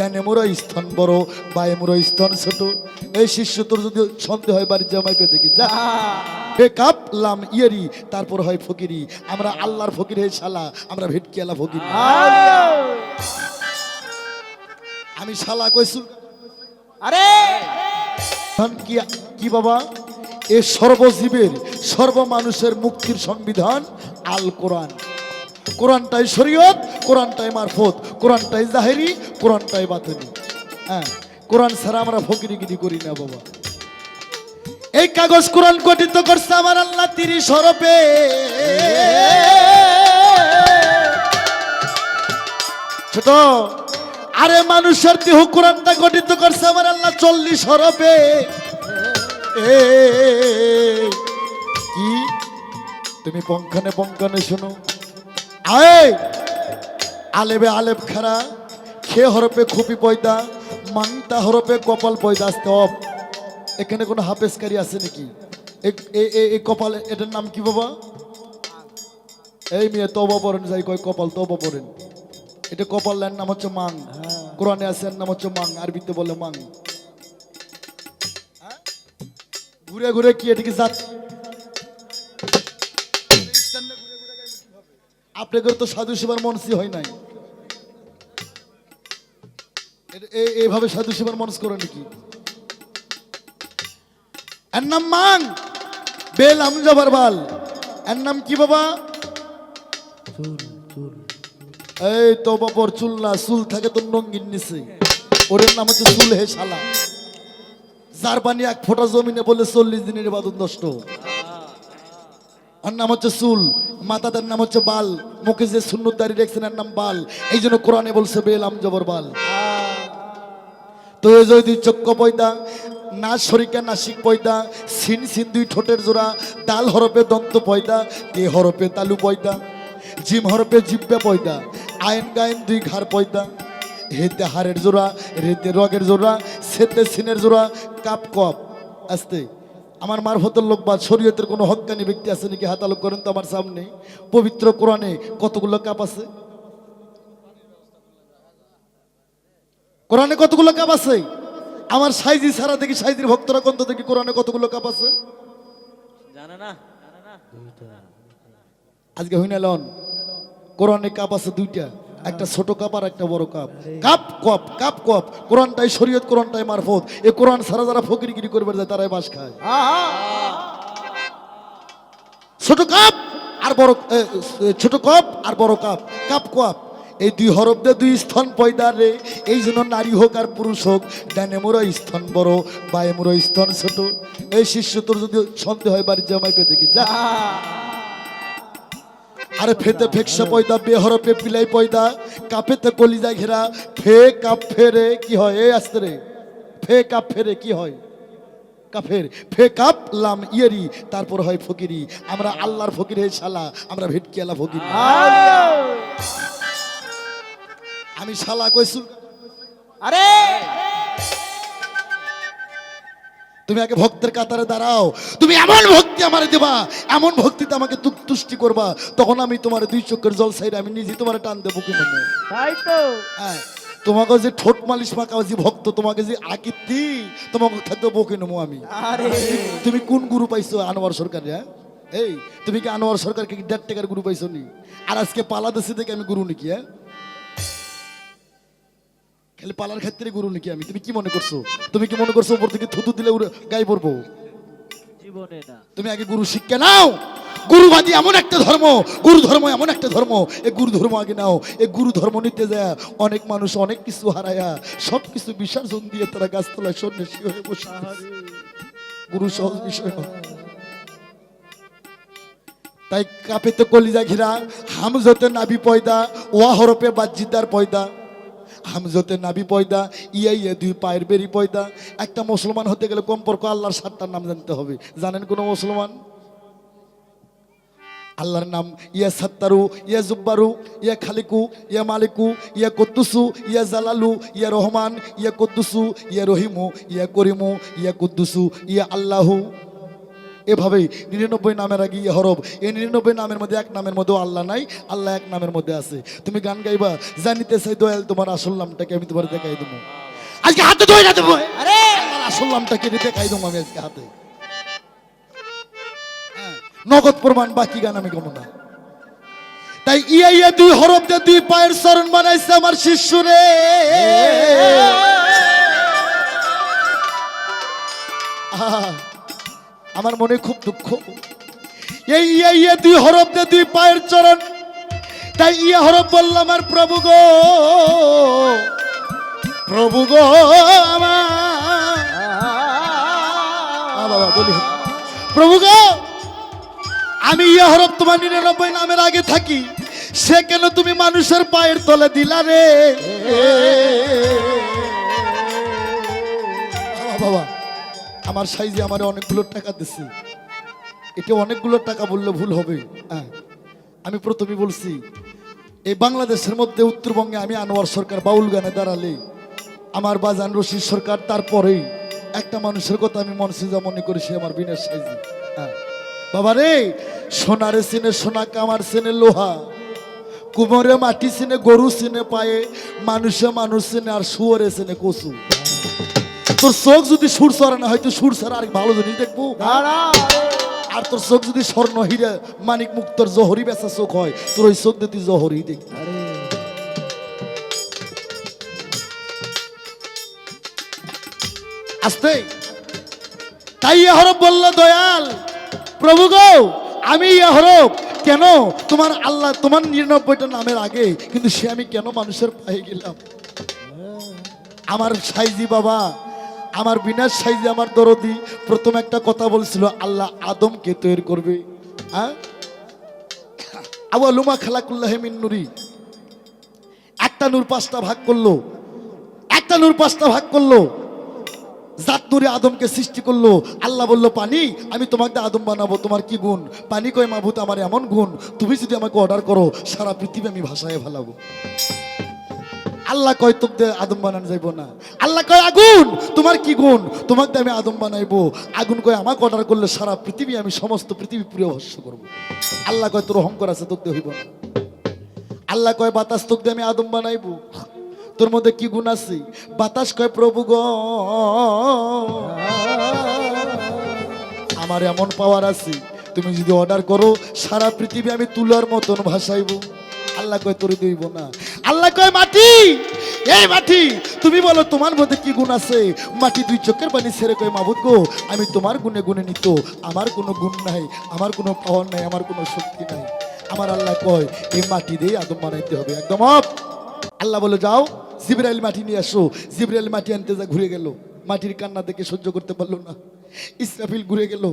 ডানে মোরা স্তন বড় বায়ে মোরা স্তন ছোট। এই শিষ্য তোর যদি সন্দেহ হয় বাড়ির জামাই পেয়ে দেখি যা। বেকাপ লাম ইয়েরি তারপর হয় ফকিরি। আমরা আল্লাহর ফকির হে শালা আমরা ভেটকি আলা ফকির আমি শালা কইছু আরে! কি কি বাবা? এ সর্বজীবের সর্ব মানুষের মুক্তির সংবিধান আল কোরআন। কোরআনটাই শরীয়ত কোরআনটাই মারফত কোরআনটাই জাহেরি কোরআনটাই বাতনি হ্যাঁ কোরআন ছাড়া আমরা ফকিরিগিরি করি না বাবা। এই কাগজ কোরআন গঠিত করছে আমার আল্লাহ তিরিশ হরপে ছোট আরে মানুষের দেহ কোরআনটা গঠিত করছে আমার আল্লাহ চল্লিশ হরপে এ, কি? তুমি পঙ্খানে পঙ্খানে শোনো। আয়। আলেবে আলেব খারা খে হরপে খুপি পয়দা মাংতা হরপে কপাল পয়দা স্তব। এখানে কোনো হাফেজকারী আছে নাকি? এই কপাল এটার নাম কি বাবা? এই মেয়ে তবা পড়েন যাই কয় কপাল তবা পড়েন। এটা কপাল এর নাম হচ্ছে মাং। কোরআনে আছে এর নাম হচ্ছে মাং আরবিতে বলে মাং। হ্যাঁ? ঘুরে ঘুরে কি এটিকে জাত আপনাদের তো সাধু সেবার মনসি হয় নাই। এইভাবে সাধু সেবার মনস করে নাকি? এর নাম মাং বেল আমজাবার বাল। এর নাম কি বাবা? এই তো বাবর চুল না চুল থাকে তো নঙ্গিন নিচে। ওর নাম হচ্ছে চুল হে শালা। যার পানি এক ফোঁটা জমিনে বলে চল্লিশ দিনের বাদন নষ্ট। আর নাম হচ্ছে চুল। মাতাদের নাম হচ্ছে বাল। মুখে যে সুন্নত রেখেছেন এর নাম বাল। এই জন্য কোরআনে বলছে বেল আম জবর বাল। তো যদি চক্ক পয়দা, না শরিকা নাসিক পয়দা, সিন সিন দুই ঠোঁটের জোড়া দাল হরপে দন্ত পয়দা, তে হরপে তালু পয়দা, জিম হরপে জিব্বে পয়দা, আইন গাইন দুই ঘাড় পয়দা, হেতে হাড়ের জোড়া, রেতে রগের জোড়া, সেতে সিনের জোড়া, কাপ কপ, আস্তে। আমার মারফতের লোক বা শরীয়তের কোনো হজ্ঞানী ব্যক্তি আছে নাকি? হাতালোক করেন তো আমার সামনে। পবিত্র কোরআনে কতগুলো কাপ আছে? কোরআনে কতগুলো কাপ আছে? আমার সাইজি ছাড়া দেখি সাইজির ভক্তরা কন্ত দেখি কোরআনে কতগুলো কাপ আছে? জানে না। জানে না আজকে হইনা লন কোরআনে কাপ আছে দুইটা। একটা ছোট কাপ আর একটা বড় কাপ। কাপ কপ কাপ কপ। কোরআনটাই শরীয়ত কোরআনটাই মারফত। এই কোরআন সারা যারা ফকিরগিরি করবে যায় তারাই বাস খায়। ছোট কাপ আর বড় এ, এ, ছোট কাপ আর বড় কাপ কাপ কাপ। এই দুই হরফ দিয়ে দুই স্তন পয়দা রে। এই জন্য নারী হোক আর পুরুষ হোক ডানে মোরা স্তন বড় বায়ে মোরা স্তন ছোট। এই শিষ্য তোর যদি সন্দেহ হয় বাড়ির জামাই পেয়ে দেখি যা। আরে ফেতে ফেকসা পয়দা বেহরপে পিলাই পয়দা কাপেতে কলিজা ঘেরা ফে কাপ ফেরে কি হয়? এ আসতে রে। ফে কাপ ফেরে কি হয়? কাফের। ফে কাপ লাম ইয়েরি তারপর হয় ফকিরি। আমরা আল্লাহর ফকির হে শালা আমরা ভেটকি আলা ফকির আমি শালা কইছু আরে! তুমি আগে ভক্তের কাতারে দাঁড়াও। তুমি এমন ভক্তি আমারে দেবা এমন ভক্তিতে আমাকে তুষ্টি করবা তখন আমি তোমার দুই চোখের জল সাইড আমি নিজে তোমার টান দেবো কি মনে তাই তো। হ্যাঁ তোমাকে যে ঠোঁট মালিশ মাখা যে ভক্ত তোমাকে যে আকৃতি তোমাকে থাকতে বকে নেব আমি? আরে। তুমি কোন গুরু পাইছো আনোয়ার সরকার হ্যাঁ? এই তুমি কি আনোয়ার সরকারকে কি দেড় টাকার গুরু পাইছো নি? আর আজকে পালা দেশে থেকে আমি গুরু নাকি হ্যাঁ? খালি পালার ক্ষেত্রে গুরু নাকি আমি? তুমি কি মনে করছ? তুমি কি মনে করছ উপর থেকে থুতু দিলে উড়ে গায়ে পড়ব? জীবনে না। তুমি আগে গুরু শিক্ষা নাও। গুরুবাদী এমন একটা ধর্ম গুরু ধর্ম এমন একটা ধর্ম। এ গুরু ধর্ম আগে নাও এ গুরু ধর্ম নিতে যায় অনেক মানুষ অনেক কিছু হারায়া সব কিছু বিসর্জন দিয়ে তারা গাছতলায় সন্ন্যাসী হয়ে বসে। গুরু সহজ বিষয় তাই কাপেতে কলিজা ঘিরা হামজতে নাবি পয়দা ওয়া হরপে বাজ্জিদার পয়দা। হামজতে নাবি পয়দা ইয়া ইয়া দুই পায়ের বেরি পয়দা। একটা মুসলমান হতে গেলে কমপক্ষ আল্লাহর সাতটার নাম জানতে হবে। জানেন কোনো মুসলমান? আল্লাহর নাম ইয়া সাত্তারু, ইয়া জুব্বারু, ইয়া খালিকু, ইয়া মালিকু, ইয়া কুদ্দুসু, ইয়া জালালু, ইয়া রহমান, ইয়া কুদ্দুসু, ইয়া রহিমু, ইয়া করিমু, ইয়া কুদ্দুসু, ইয়া আল্লাহু। এভাবেই নিরানব্বই নামের আগে ইয়ে হরব এই নিরানব্বই নামের মধ্যে এক নামের মধ্যেও আল্লাহ নাই আল্লাহ এক নামের মধ্যে আছে। তুমি গান গাইবা জানিতে চাই দয়াল তোমার আসল নামটাকে আমি তোমার দেখাই দেবো। আজকে হাতে ধরে দেবো। আরে! আসল নামটাকে দেখাই দেবো আমি আজকে হাতে। হ্যাঁ, নগদ প্রমাণ বাকি গান আমি কমো না। তাই ইয়া ইয়া দুই হরফ দিয়ে দুই পায়ের চরণ বানাইছে আমার শিষ্য রে। আহা, আমার মনে খুব দুঃখ। এই ইয়া দুই হরফ দিয়ে দুই পায়ের চরণ, তাই ইয়া হরফ বললাম আমার প্রভু গো। প্রভু গো আমার। বলি। প্রভু গো, আমি ইয়া হরফ তোমার নিরানব্বই নামের আগে থাকি। সে কেন তুমি মানুষের পায়ের তলে দিলা রে? বাবা। আমার সাইজে আমার অনেকগুলো টাকা দিচ্ছে এটা অনেকগুলো টাকা বললে ভুল হবে। হ্যাঁ আমি প্রথমে বলছি, এই বাংলাদেশের মধ্যে উত্তরবঙ্গে আমি আনোয়ার সরকার বাউল গানে দাঁড়ালে, আমার বাজান রশিদ সরকার তারপরেই একটা মানুষের কথা আমি মনসে যা মনে করি, সে আমার বিনের সাইজি। হ্যাঁ বাবা রে সোনারে সিনে সোনা, কামার সিনে লোহা, কুমোরে মাটি সিনে গরু সিনে পায়ে, মানুষে মানুষ সিনে আর শুয়োরে সিনে কচু। তোর চোখ যদি সুর সরে না হয়তো সুর ছাড়া আর ভালো জিনিস দেখব। আর তোর চোখ যদি স্বর্ণ হীরা মানিক মুক্তর জহরি বেচা চোখ হয় তোর ওই চোখ দিয়ে তুই জহরি দেখ আসতে। তাই হরফ বলল দয়াল। প্রভু গো আমি হরফ কেন? তোমার আল্লাহ তোমার নিরানব্বইটা নামের আগে কিন্তু সে আমি কেন মানুষের পায়ে গেলাম? আমার সাইজি বাবা আমার বিনাশ সাইজি আমার দরদি প্রথম একটা কথা বলছিল, আল্লাহ আদমকে তৈরি করবে। হ্যাঁ? আবু আলুমা খালাকুল্লাহ মিন নুরি। একটা নূর পাঁচটা ভাগ করল। একটা নূর পাঁচটা ভাগ করল। জাত নুরে আদমকে সৃষ্টি করল। আল্লাহ বলল, পানি, আমি তোমাকে আদম বানাবো, তোমার কি গুণ? পানি কয় মাভূত আমার এমন গুণ। তুমি যদি আমাকে অর্ডার করো, সারা পৃথিবী আমি ভাষায় ফেলাবো। আল্লাহ কয় তোকে আদম বানানো যাইব না। আল্লাহ কয়, আগুন, তোমার কি গুণ? তোমাকে আমি আদম বানাইবো। আগুন কয়, আমাকে অর্ডার করলে সারা পৃথিবী, আমি সমস্ত পৃথিবী পুরো ভস্য করব। আল্লাহ কয়, তোর অহংকার আছে তোকে হইব না। আল্লাহ কয়, বাতাস, তোকে আমি আদম বানাইবো। তোর মধ্যে কি গুণ আছে? বাতাস, কয়, প্রভু গ। আমার এমন পাওয়ার আছে, তুমি যদি অর্ডার করো, সারা পৃথিবী আমি তুলার মতন ভাসাইবো। আল্লাহ কয়, তোরে দইব না। আল্লাহ কয়, মাটি? এই মাটি, তুমি বলো তোমার মধ্যে কি গুণ আছে? মাটি দুই চোখের পানি ছেড়ে কয়, মাবুদ গো, আমি তোমার গুণে গুণে নিত আমার কোনো গুণ নাই, আমার কোনো পাওয়ার নাই, আমার কোনো শক্তি নাই। আমার আল্লাহ কয়, এই মাটি দিয়ে আদম বানাইতে হবে, একদম অফ। আল্লাহ বলে, যাও, জিব্রাইল মাটি নিয়ে আসো। জিব্রাইল মাটি আনতে যা ঘুরে গেল। মাটির কান্না দেখে সহ্য করতে পারল না। ইসরাফিল ঘুরে গেল।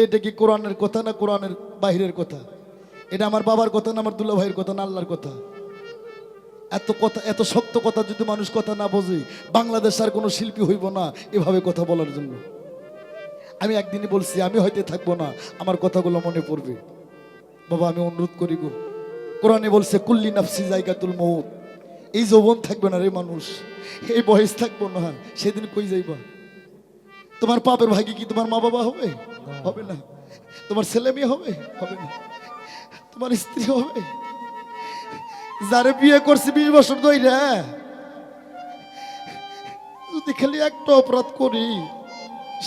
এটা কি কোরআনের কথা না কোরআনের বাহিরের কথা? এটা আমার বাবার কথা না আমার দুলা ভাইয়ের কথা না আল্লাহর কথা? এত কথা এত শক্ত কথা যদি মানুষ কথা না বোঝে বাংলাদেশ আর কোনো শিল্পী হইব না এভাবে কথা বলার জন্য। আমি একদিনই বলছি আমি হয়তো থাকব না আমার কথাগুলো মনে পড়বে। বাবা আমি অনুরোধ করি গো। কোরআনে বলছে কুল্লি নাফসি জায়গাতুল মৌত এই যৌবন থাকবে না রে মানুষ। এই বয়স থাকব না সেদিন কই যাইবা? তোমার পাপের ভাগে কি তোমার মা বাবা হবে হবে না। তোমার ছেলে মেয়ে হবে? হবে না। তোমার স্ত্রী হবে? যারে বিয়ে করছি বিশ বছর ধরে যদি খালি একটা অপরাধ করি,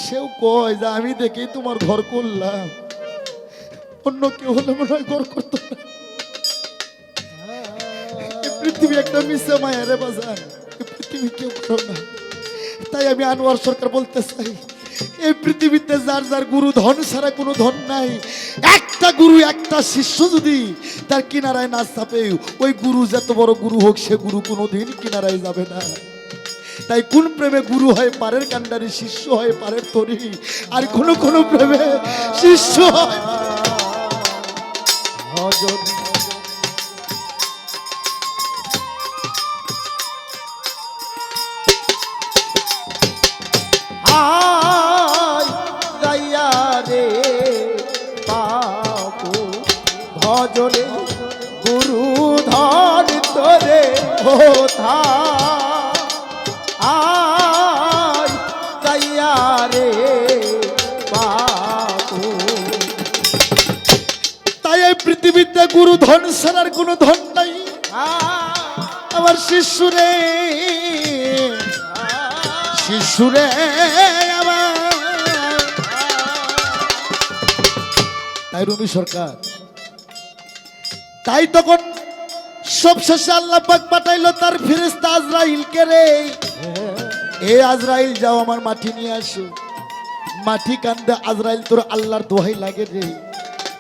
সেও কয় যে আমি দেখেই তোমার ঘর করলাম। অন্য কেউ হলে মনে হয় ঘর করতো পৃথিবী একটা মিশে মায়া রে এই পৃথিবী কেউ করো না। তাই আমি আনোয়ার সরকার বলতে চাই। এই পৃথিবীতে যার যার গুরু ধন ছাড়া কোনো ধন নাই। একটা গুরু, একটা শিষ্য যদি তার কিনারায় না চাপে, ওই গুরু যত বড় গুরু হোক, সে গুরু কোনোদিন কিনারায় যাবে না। তাই কোন প্রেমে গুরু হয় পারের কান্ডারি শিষ্য হয় পারের তরি, আর কোন কোন প্রেমে শিষ্য হয় গুরু ধন ছাড়ার কোনো ধন নাই। আমার শিশুরে শিশুরে আমার। তাই রুমি সরকার তাই তখন সব শেষে আল্লাহ পাক পাঠাইলো তার ফিরিস্তা আজরাইলকে রে। এ আজরাইল যাও আমার মাটি নিয়ে আসো। মাটি কান্দে আজরাইল তোর আল্লাহর দোহাই লাগে রে।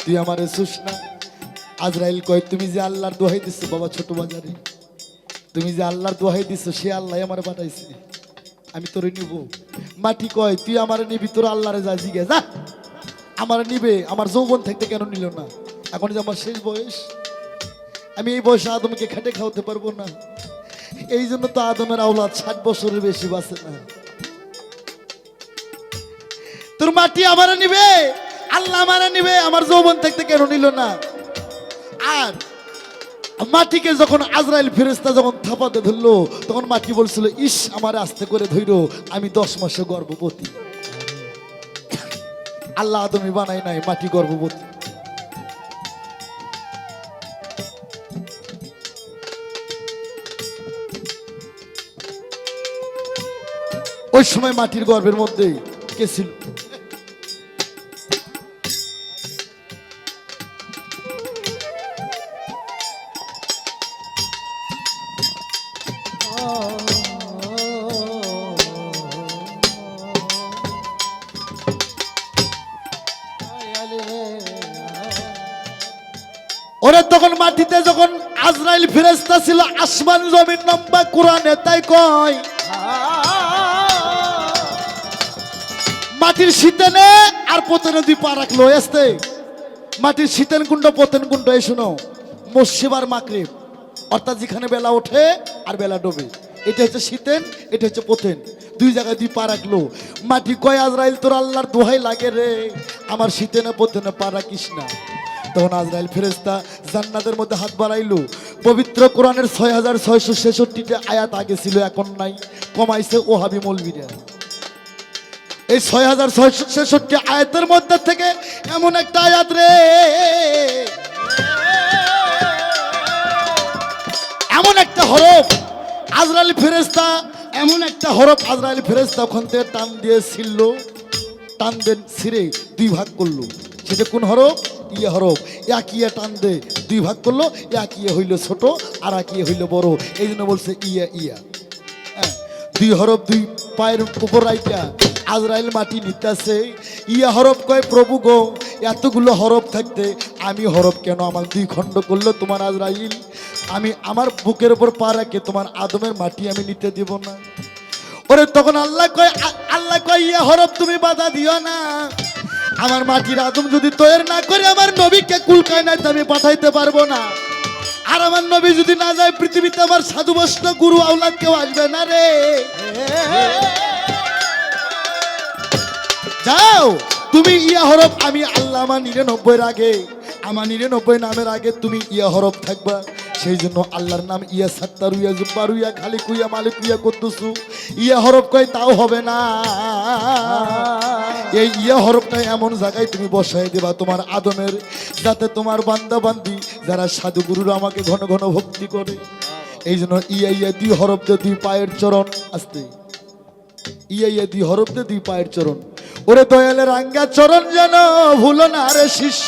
তুই আমারে শুস না। আজরাইল কয়, তুমি যে আল্লাহর দোহাই দিছো বাবা ছোট বাজারে, তুমি যে আল্লাহর দোহাই দিছো সে আল্লাহ আমার পাঠাইছে আমি তোরে নিব। মাটি কয়, তুই আমার নিবি, তোর আল্লাহরে যা, জিগে, যা। আমার নিবে, আমার যৌবন থাকতে কেন নিল না? এখন যে আমার শেষ বয়স, আমি এই বয়সে আদমকে খেটে খাওয়াতে পারব না। এই জন্য তো আদমের আওলাদ ষাট বছরের বেশি বাঁচে না। তোর মাটি আমারে নিবে, আল্লাহ আমারে নিবে, আমার যৌবন থাকতে কেন নিল না? আর মাটিকে যখন আজরাইল ফেরেস্তা যখন থাপাতে ধরলো, তখন মাটি বলছিল? ইস, আমার আস্তে করে ধইরো, আমি দশ মাসে গর্ভবতী। আল্লাহ আদমি বানাই নাই মাটি গর্ভবতী। ওই সময় মাটির গর্ভের মধ্যে কে ছিল? মাটিতে যখন আজরাইল ফেরেস্তা ছিল, আসমান জমিন নম্বা কোরআনে তাই কয়, মাটির শীতেনে আর পতনে দুই পা রাখল এসতে মাটির শীতেন কুণ্ড, পতন কুণ্ড, এই শুনো মসিবার মাকরিব অর্থাৎ যেখানে বেলা ওঠে আর বেলা ডোবে। এটা হচ্ছে শীতেন, এটা হচ্ছে পতেন। দুই জায়গায় দুই পা রাখল। মাটি কয়, আজরাইল, তোর আল্লাহর দোহাই লাগে রে। আমার শীতেনে পতেনে পা রাখিস না। তখন আজরাইল ফেরেস্তা জান্নাতের মধ্যে হাত বাড়াইলো। পবিত্র কোরআনের ছয় হাজার ছয়শো ছেষট্টিতে আয়াত আগে ছিল, এখন নাই। কমাইছে ওহাবি মৌলবীরা। এই ছয় হাজার ছয়শো ছেষট্টি আয়াতের মধ্যে থেকে এমন একটা আয়াত রে। এমন একটা হরফ আজরাইল ফেরেস্তা এমন একটা হরফ আজরাইল ফেরেস্তা ওখান থেকে টান দিয়ে ছিল টান দেন ছিঁড়ে দুই ভাগ করল। সেটা কোন হরফ? ইয়ে হরফ এক ইয়ে টান দে দুই ভাগ করল এক ইয়ে হইল ছোট আর এক ইয়ে হইল বড়। এই জন্য বলছে ইয়া ইয়া। হ্যাঁ, দুই হরফ দুই পায়ের উপর রাইটা আজরাইল মাটি নিতেছে। ইয়া হরফ কয় প্রভু গো এতগুলো হরফ থাকতে আমি হরফ কেন আমার দুই খণ্ড করল তোমার আজরাইল? আমি আমার বুকের উপর পা রাখে তোমার আদমের মাটি আমি নিতে দিব না। ওরে তখন আল্লাহ কয় আল্লাহ কয় ইয়া হরফ তুমি বাধা দিও না। আমার মাটির আদম যদি তৈরি না করে, আমার নবীকে কুলকায় না আমি পাঠাইতে পারব না। আর আমার নবী যদি না যায়, পৃথিবীতে আমার সাধু বৈষ্ণব গুরু আউলাদ কেউ আসবে না রে। যাও, তুমি ইয়া হরফ, আমি আল্লাহ আমার নিরানব্বইয়ের আগে আমার নিরানব্বই নামের আগে তুমি ইয়া হরফ থাকবা। সেই জন্য আল্লাহর নাম ইয়া সাত্তারু, ইয়া জুব্বারু, ইয়া খালিক, ইয়া মালিক, ইয়া কুদ্দুসু। ইয়া হরফ কয়, তাও হবে না। এই ইয়া হরফটা এমন জায়গায় তুমি বসাই দেবা তোমার আদমের, যাতে তোমার বান্দা বান্দি যারা সাধু গুরুরা আমাকে ঘন ঘন ভক্তি করে। এই জন্য ইয়া ইয়া দুই হরফ দিয়ে দুই পায়ের চরণ, আসতে। ইয়া ইয়া দুই হরফ দিয়ে দুই পায়ের চরণ। ওরে দয়ালের আঙ্গা চরণ যেন ভুলো না রে শিষ্য।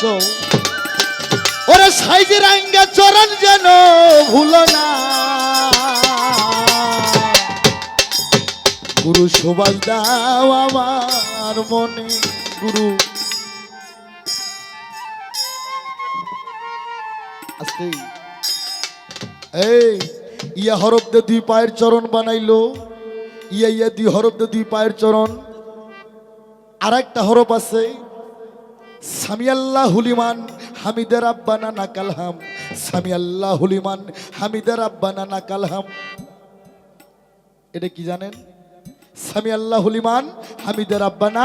ওরে সাইজের আঙ্গা চরণ যেন ভুলো না। গুরু সবাই দাও আমার মনে, গুরু। এই, ইয়া হরফ দিয়ে দুই পায়ের চরণ বানাইলো। ইয়া ইয়া দুই হরফ দিয়ে দুই পায়ের চরণ। আর একটা হরফ আছে সামি আল্লাহ হুলিমান হামিদের আব্বানা নাকালহাম সামি আল্লাহ হুলিমান হামিদের আব্বানা নাকালহাম এটা কি জানেন? সামি আল্লাহ হুলিমান হামিদের আব্বানা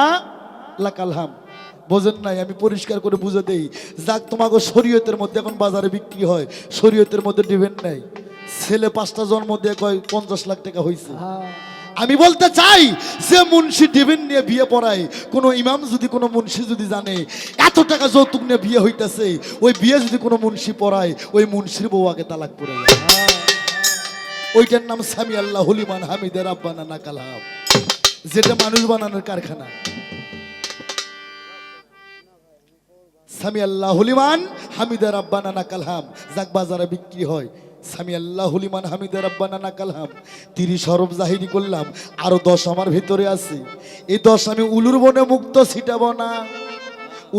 লাকালহাম বোঝেন নাই, আমি পরিষ্কার করে বুঝে দেই। যাক তোমাকে শরীয়তের মধ্যে এখন বাজারে বিক্রি হয়, শরীয়তের মধ্যে ডিভেন নাই। ছেলে পাঁচটা জন্ম দিয়ে কয়, পঞ্চাশ লাখ টাকা হয়েছে আমি বলতে চাই যে মুন্সি ডিবিন নিয়ে বিয়ে পড়ায় কোনো ইমাম যদি, কোনো মুন্সি যদি জানে এত টাকা যৌতুক নিয়ে বিয়ে হইতেছে, ওই বিয়ে যদি কোনো মুন্সি পড়ায়, ওই মুন্সির বউ আগে তালাক পড়ে ওইটার নাম সামি আল্লাহ হলিমান হামিদের আব্বানা নাকালাম যেটা মানুষ বানানোর কারখানা। সামি আল্লাহ হলিমান হামিদের আব্বানা নাকালহাম যাক বাজারে বিক্রি হয়। সামি আল্লাহ হলিমান হামিদের আব্বানা নাকালহাম তিরিশ হরফ জাহিরি করলাম, আরও দশ আমার ভিতরে আছে। এই দশ আমি উলুর বনে মুক্ত ছিটাবো না।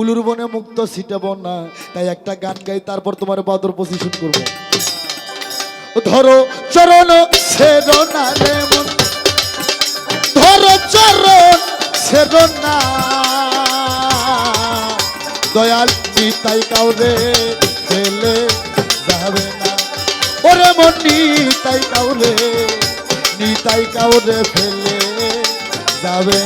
উলুর বনে মুক্ত ছিটাবো না। তাই একটা গান গাই, তারপর তোমার বাদর পজিশন করব। ধরো চরণ সেরনা মন। ধরো চরণ সেরনা দয়াল নিতাই কাউরে ফেলে যাবে? ওরে মন নিতাই কাউরে নিতাই কাউরে ফেলে যাবে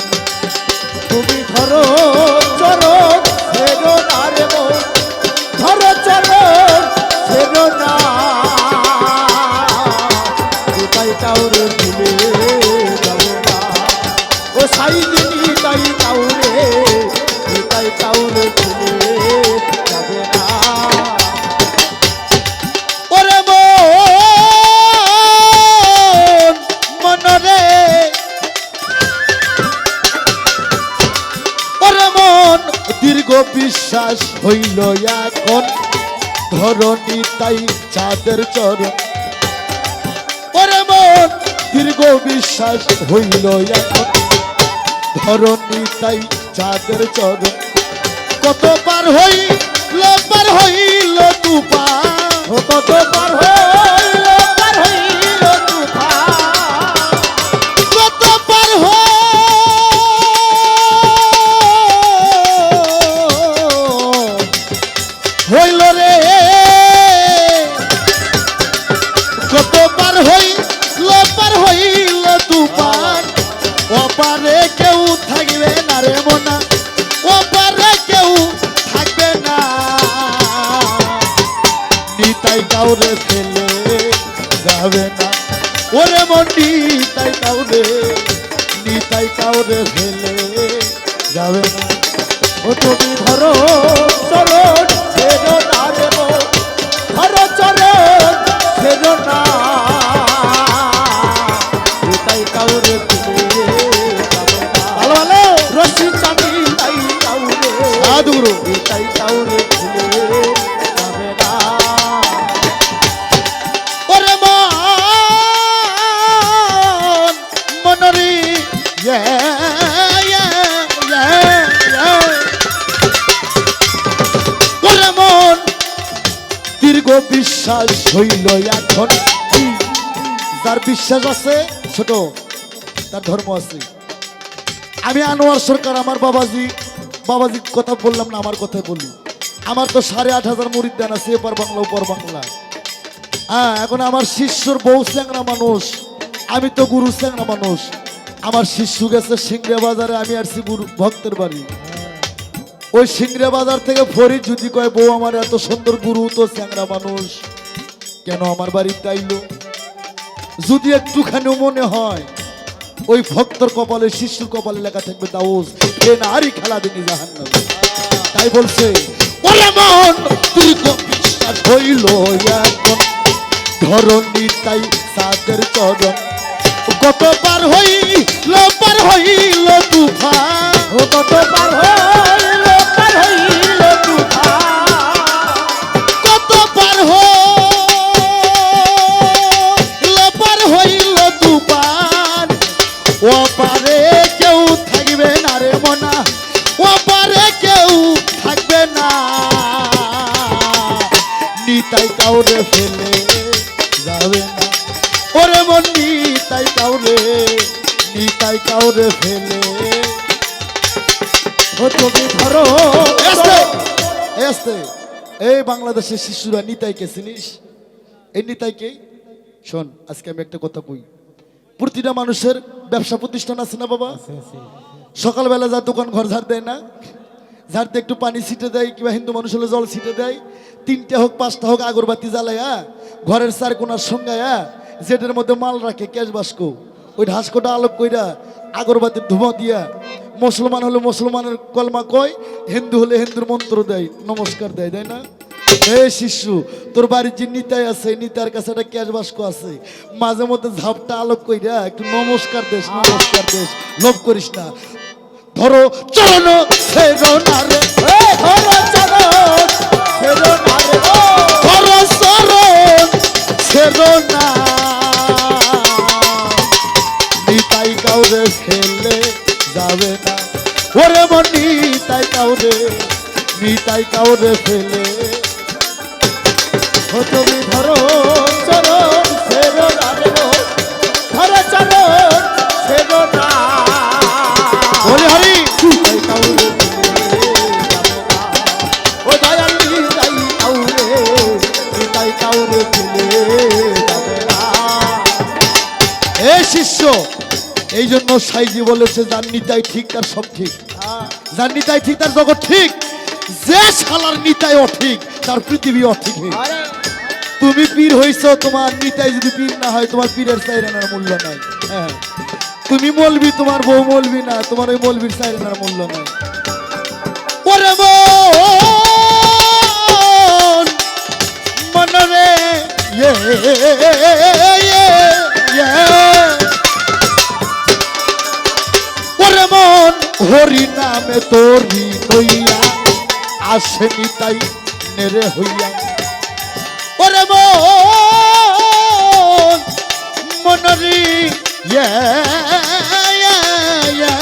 ধরণী তাই চাঁদের চরণ। ওরে মন, দীর্ঘ বিশ্বাস হইল এখন। ধরণী তাই চাঁদের চরণ। কত পার হইল পার হইল তুপা কত পার হইল বিশ্বাস হইল এখন। যার বিশ্বাস আছে, ছোট, তার ধর্ম আছে। আমি আনোয়ার সরকার, আমার বাবাজি বাবাজি কথা বললাম না, আমার কথা বলি। আমার তো সাড়ে আট হাজার মুরিদ দান আছে, এপার বাংলা, ওপর বাংলা। হ্যাঁ এখন আমার শিষ্যর বউ চ্যাংরা মানুষ। আমি তো গুরু চ্যাংরা মানুষ। আমার শিষ্য গেছে সিংড়ে বাজারে, আমি আসছি গুরু ভক্তের বাড়ি। ওই সিংড়ে বাজার থেকে ফরিদ যদি কয়, বউ আমার এত সুন্দর গুরু, তো চ্যাংরা মানুষ। কেন আমার বাড়িতে আইলো যদি একটুখানি মনে হয়, ওই ভক্তর কপালে, শিশুর কপালে লেখা থাকবে দাউস এ নারী খেলা দিনি জাহান্নাম। তাই বলছে, ওরে তাই সাদের চরণ। কত পার হইল পার হইল তুফান ও কত পার হইল কাউরে ফেলে। ও তুমি ধরো এসতে! এসতে। এই বাংলাদেশের শিশুরা নিতাইকে চিনিস? এই নিতাইকে? শোন আজকে আমি একটা কথা কই। প্রতিটা মানুষের ব্যবসা প্রতিষ্ঠান আছে না বাবা? সকালবেলা যা দোকান ঘর ঝাড় দেয় না ঝাড়তে একটু পানি ছিটে দেয় কিংবা হিন্দু মানুষ হলে জল ছিটে দেয় তিনটে হোক পাঁচটা হোক আগরবাতি জ্বালায়া ঘরের চার কোনার সঙ্গায়া যেটার মধ্যে মাল রাখে ক্যাশ বাস্ক ওই ঢাসকোটা আলোক কইরা আগরবাতির ধুমা দিয়া, মুসলমান হলে মুসলমানের কলমা কয়, হিন্দু হলে হিন্দুর মন্ত্র দেয়, নমস্কার দেয়, তাই না? হে শিশু, তোর বাড়ির যে নিতাই আছে নিতার কাছে একটা ক্যাশ বাস্ক আছে। মাঝে মধ্যে ঝাপটা আলোক কইরা একটু নমস্কার দেশ নমস্কার দেশ, লোভ করিস না। ধরো, চরণ না কাউরে ফেলে যাবে না। ওরে মন নিতাই কাউরে নিতাই কাউরে ফেলে। ধরো সাইজি বলেছে যার নিতাই ঠিক তার সব ঠিক। যার নিতাই ঠিক তার জগৎ ঠিক। যে শালার নিতাই অঠিক তার পৃথিবী অঠিক তুমি পীর হইছো তোমার নিতাই যদি পীর না হয় তোমার পীরের সাইরানার মূল্য নাই। হ্যাঁ। তুমি মলবি তোমার বউ মলবি না তোমার ওই মলবির সাইরানার মূল্য নাই। ওরে মন মনরে ইয়ে ইয়ে হরি নামে তোরি হইয়া আসেনি তাই নেরে হইয়া ওরে মন মনরি ইয়ে ইয়ে, ইয়ে।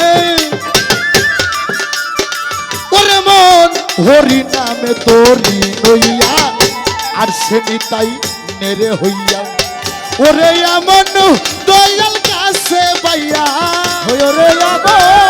ওরে মন হরি নামে তোরি হইয়া আর সেনি তাই নেরে হইয়া ওরে এমন দয়াল কাছে পাইয়া ওরে আমার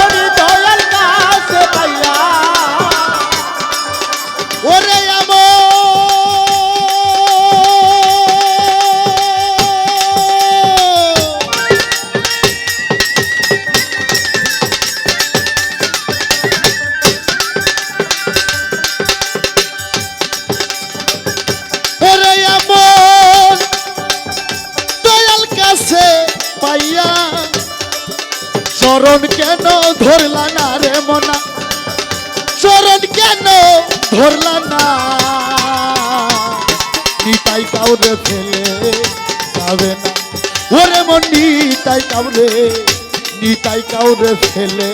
কেন ধরলা না। নিতাই কাউরে ফেলে যাবে না। ওরে মন নিতাই কাউরে নিতাই কাউরে ফেলে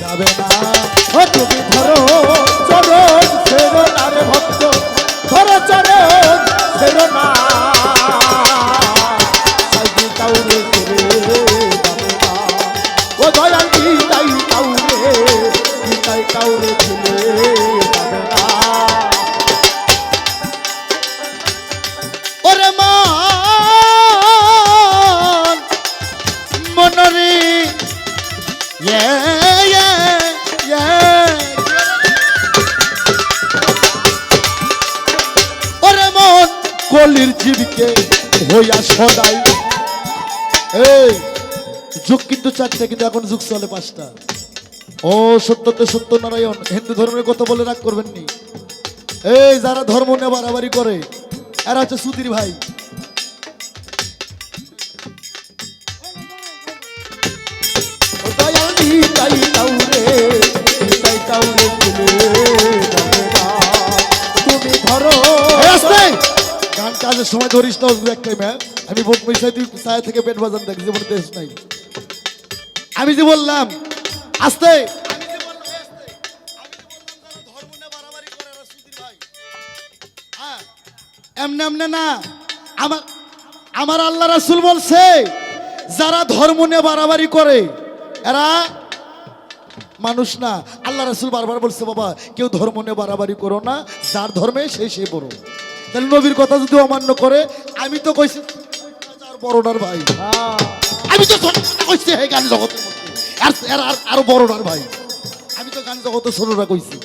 যাবে না। ও তুমি ধরো চরণ, ফেরো না রে ভক্ত। ধরো চরণ, ফেরো না। যুগ কিন্তু চারটে কিন্তু এখন যুগ চলে পাঁচটা। ও সত্যতে সত্য নারায়ণ হিন্দু ধর্মের কথা বলে রাগ করবেন নি। এই যারা ধর্ম নিয়ে বাড়াবাড়ি করে এরা হচ্ছে সুধীর ভাই। কাউরে কাউরে না তুমি ধরো! গান কাজের সময় ধরিস না এক টাইমে আমি বোক মিশাই তুই ছায়া থেকে পেট বাজান দেখ জীবনে দেশ নাই। আমি যে বললাম আস্তে। এমনে এমনে না। আমার আমার আল্লাহ রাসুল বলছে যারা ধর্ম নিয়ে বাড়াবাড়ি করে এরা মানুষ না। আল্লাহ রাসুল বারবার বলছে বাবা কেউ ধর্ম নিয়ে বাড়াবাড়ি করো না যার ধর্মে সেই সে বড়। তাহলে নবীর কথা যদি অমান্য করে আমি তো কইছি বড়টার ভাই। আহ, আমি তো ছোট কথা কইছি হে গান জগতের আর আর আরও বড়টার ভাই। আমি তো গান জগতে ছোটটা কইছি।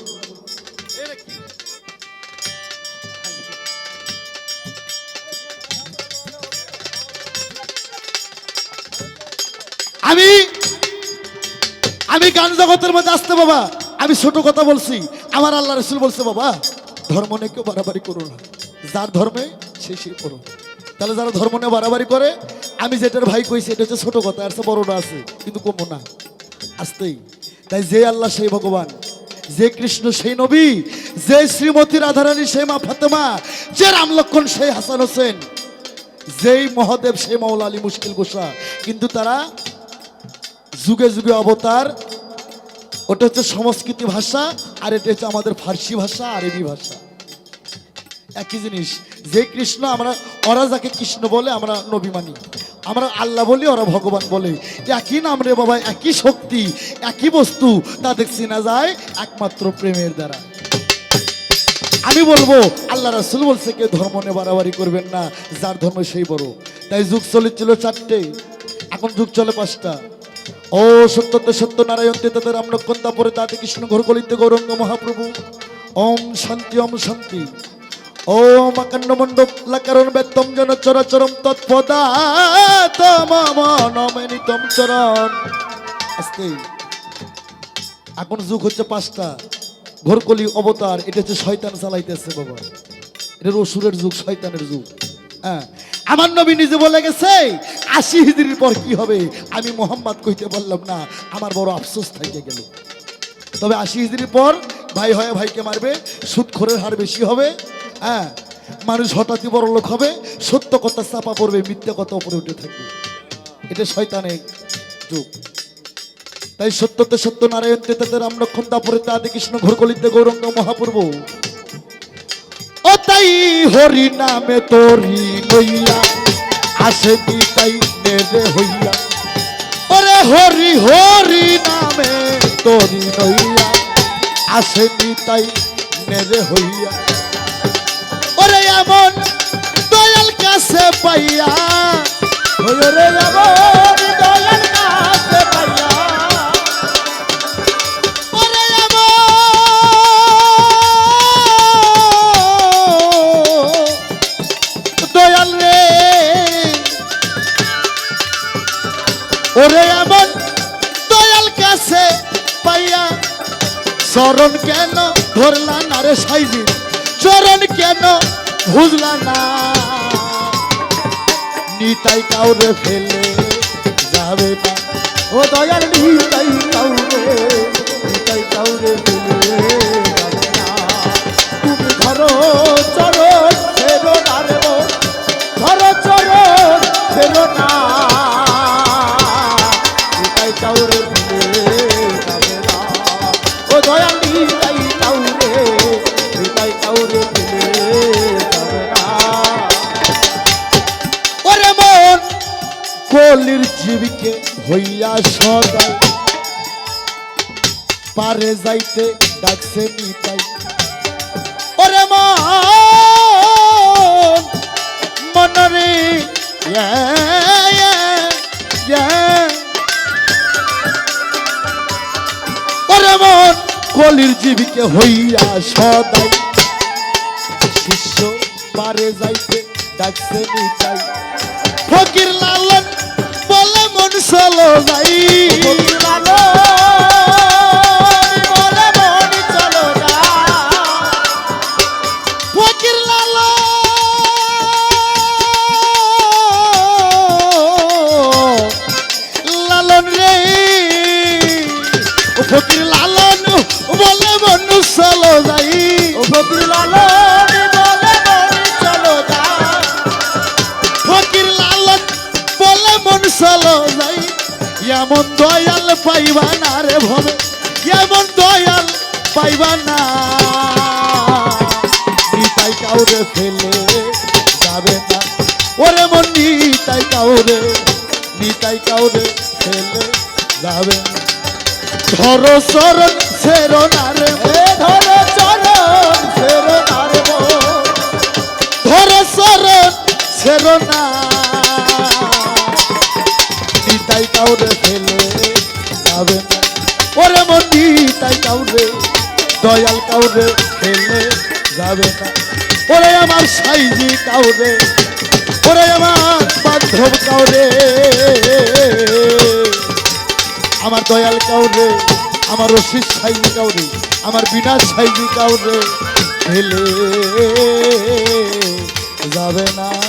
আমি আমি গান জগতের মধ্যে আসতে বাবা। আমি ছোট কথা বলছি। আমার আল্লাহ রসুল বলছে, বাবা, ধর্ম নিয়ে কেউ বাড়াবাড়ি করো না। যার ধর্মে সে সে করো তাহলে যারা ধর্ম নিয়ে বাড়াবাড়ি করে আমি যেটার ভাই কইছি, এটা হচ্ছে ছোট কথা, আর বড়টা আছে, কিন্তু কমবো না। আসতেই। তাই যে আল্লাহ, সেই ভগবান। যে কৃষ্ণ, সেই নবী। যে শ্রীমতী রাধারানী, সেই মা ফাতেমা। যে রাম লক্ষণ, সেই হাসান হোসেন। যেই মহাদেব, সেই মাওলা আলী মুশকিল গোসা। কিন্তু তারা যুগে যুগে অবতার। ওটা হচ্ছে সংস্কৃতি ভাষা, আর এটা হচ্ছে আমাদের ফার্সি ভাষা, আরবি ভাষা। একই জিনিস, যে কৃষ্ণ, আমরা, ওরা যাকে কৃষ্ণ বলে, আমরা নবী মানি। আমরা আল্লাহ বলি, ওরা ভগবান বলে। একই নাম রে বাবা, একই শক্তি, একই বস্তু তাদের চেনা যায় একমাত্র প্রেমের দ্বারা। আমি বলব, আল্লাহ রাসুল বলছে, কেউ ধর্ম নিয়ে বাড়াবাড়ি করবেন না, যার ধর্ম সেই বড়। তাই যুগ চলেছিল চারটে, এখন যুগ চলে পাঁচটা। ও সত্যতে সত্য নারায়ণ তে তাদের রামলক্ষণ তারপরে তাতে কৃষ্ণ ঘোর গলিতে গৌরঙ্গ মহাপ্রভু। ওম শান্তি ওম শান্তি। ওম আকান্ন মণ্ডপ লাকারণ বেত্তম জন চরাচরম তৎপদা তম চরণ। আস্তে এখন যুগ হচ্ছে পাঁচটা। ঘোরকলি অবতার, এটা হচ্ছে শয়তান চালাইতেছে বাবা। এটা অসুরের যুগ, শয়তানের যুগ। হ্যাঁ আমার নবী নিজে বলে গেছে, আশি হিজড়ির পর কি হবে? আমি মোহাম্মদ কইতে পারলাম না, আমার বড় আফসোস থাকে গেল। তবে আশি হিজড়ির পর ভাই হয় ভাইকে মারবে, সুদখোরের হার বেশি হবে। হ্যাঁ মানুষ হঠাৎই বড় লোক হবে, সত্য কথা চাপা পড়বে, মিথ্যা কথা উপরে উঠে থাকবে। এটা শয়তানের যুগ। তাই সত্যতে সত্য, নারায়ণ তে তাদের রামলক্ষণ তারপরে তাদের কৃষ্ণ, ঘোরকলিতে গৌরঙ্গ মহাপূর্ব ও তাই হরি নামে তোরি নইয়া আসে তাই নেরে হইয়া। ওরে হরি হরি নামে তোরি নইয়া, আসে তাই নেরে হইয়া। এমন দয়াল কাছে পাইয়া। রে আমার দয়াল কাছে পাইয়া। ওরে এমন দয়াল রে। ওরে এমন দয়াল কাছে পাইয়া। চরণ কেন ধরলা না রে সাইজি চরণ কেন বুঝলা না। নিতাই কাউরে ফেলে যাবে না। ও দয়াল নিতাই কাউরে নিতাই কাউরে হইয়া সদাই পারে যাইতে ডাকছে নিতাই। ওরে মন মনরে ইয়া, ইয়া, ইয়া। ওরে মন কলির জীবিকে হইয়া সদাই শিষ্য পারে যাইতে ডাকছে নিতাই। ফকির মন চলো যাই এমন দয়াল পাইবা না রে ভবে এমন দয়াল পাইবা না। নিতাই কাউরে ফেলে যাবে না। ওরে মন নিতাই কাউরে নিতাই কাউরে ফেলে যাবে না। ধরো চরণ ছেড়ো না রে ধরো চরণ ফেরো না রে ধরো চরণ ছেড়ো না। নিতাই কাউরে কাউরে খেলে যাবে না। ওরে আমার সাইজি কাউরে, ওরে আমার বান্ধব কাউরে। আমার দয়াল কাউরে, আমার রশিদ সাইজি কাউরে, আমার বিনা সাইজি কাউরে খেলে যাবে না।